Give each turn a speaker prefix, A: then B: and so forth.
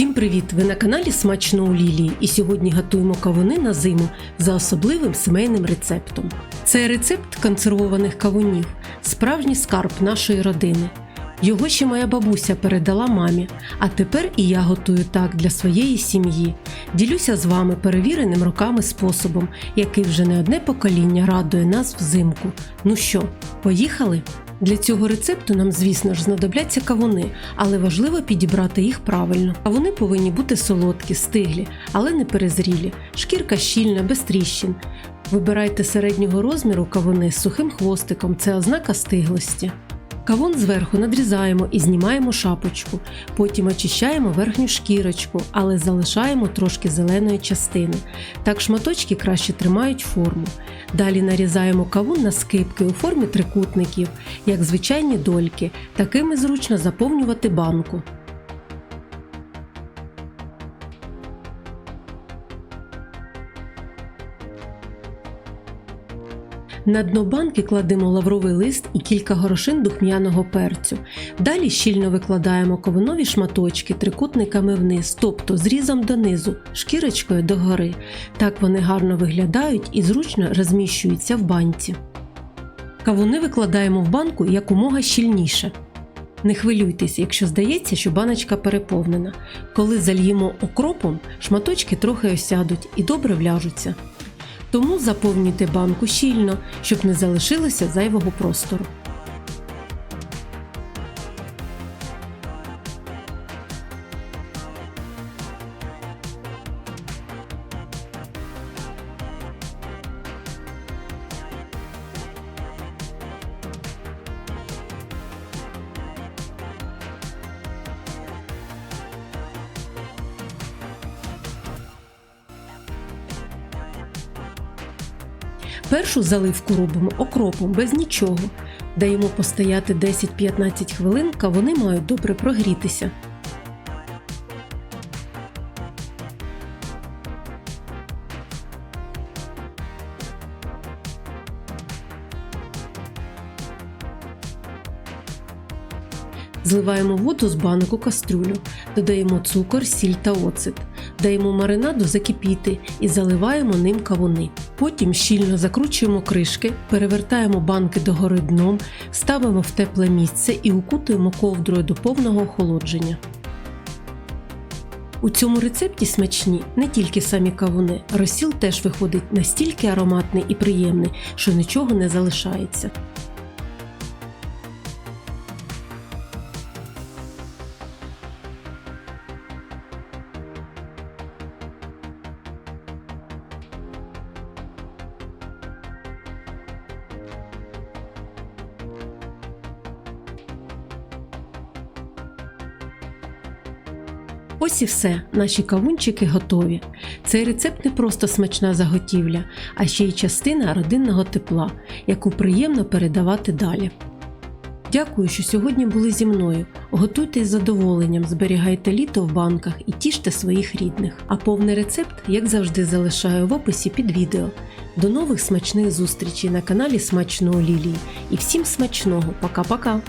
A: Всім привіт! Ви на каналі Смачно у Лілії і сьогодні готуємо кавуни на зиму за особливим сімейним рецептом. Це рецепт консервованих кавунів, справжній скарб нашої родини. Його ще моя бабуся передала мамі, а тепер і я готую так для своєї сім'ї. Ділюся з вами перевіреним роками способом, який вже не одне покоління радує нас взимку. Ну що, поїхали? Для цього рецепту нам, звісно ж, знадобляться кавуни, але важливо підібрати їх правильно. Кавуни повинні бути солодкі, стиглі, але не перезрілі, шкірка щільна, без тріщин. Вибирайте середнього розміру кавуни з сухим хвостиком це ознака стиглості. Кавун зверху надрізаємо і знімаємо шапочку, потім очищаємо верхню шкірочку, але залишаємо трошки зеленої частини. Так шматочки краще тримають форму. Далі нарізаємо кавун на скипки у формі трикутників, як звичайні дольки. Такими зручно заповнювати банку. На дно банки кладемо лавровий лист і кілька горошин духмяного перцю. Далі щільно викладаємо ковинові шматочки трикутниками вниз, тобто зрізом донизу, шкірочкою догори. Так вони гарно виглядають і зручно розміщуються в банці. Кавуни викладаємо в банку якомога щільніше. Не хвилюйтесь, якщо здається, що баночка переповнена. Коли зальємо окропом, шматочки трохи осядуть і добре вляжуться. Тому заповнюйте банку щільно, щоб не залишилося зайвого простору. Першу заливку робимо окропом без нічого. Даємо постояти 10-15 хвилин, кавуни мають добре прогрітися. Зливаємо воду з банок у кастрюлю, додаємо цукор, сіль та оцет. Даємо маринаду закипіти і заливаємо ним кавуни. Потім щільно закручуємо кришки, перевертаємо банки догори дном, ставимо в тепле місце і укутуємо ковдрою до повного охолодження. У цьому рецепті смачні не тільки самі кавуни, розсіл теж виходить настільки ароматний і приємний, що нічого не залишається. Ось і все, наші кавунчики готові. Цей рецепт не просто смачна заготівля, а ще й частина родинного тепла, яку приємно передавати далі. Дякую, що сьогодні були зі мною. Готуйте із задоволенням, зберігайте літо в банках і тіште своїх рідних. А повний рецепт, як завжди, залишаю в описі під відео. До нових смачних зустрічей на каналі Смачного Лілії. І всім смачного! Пока-пока!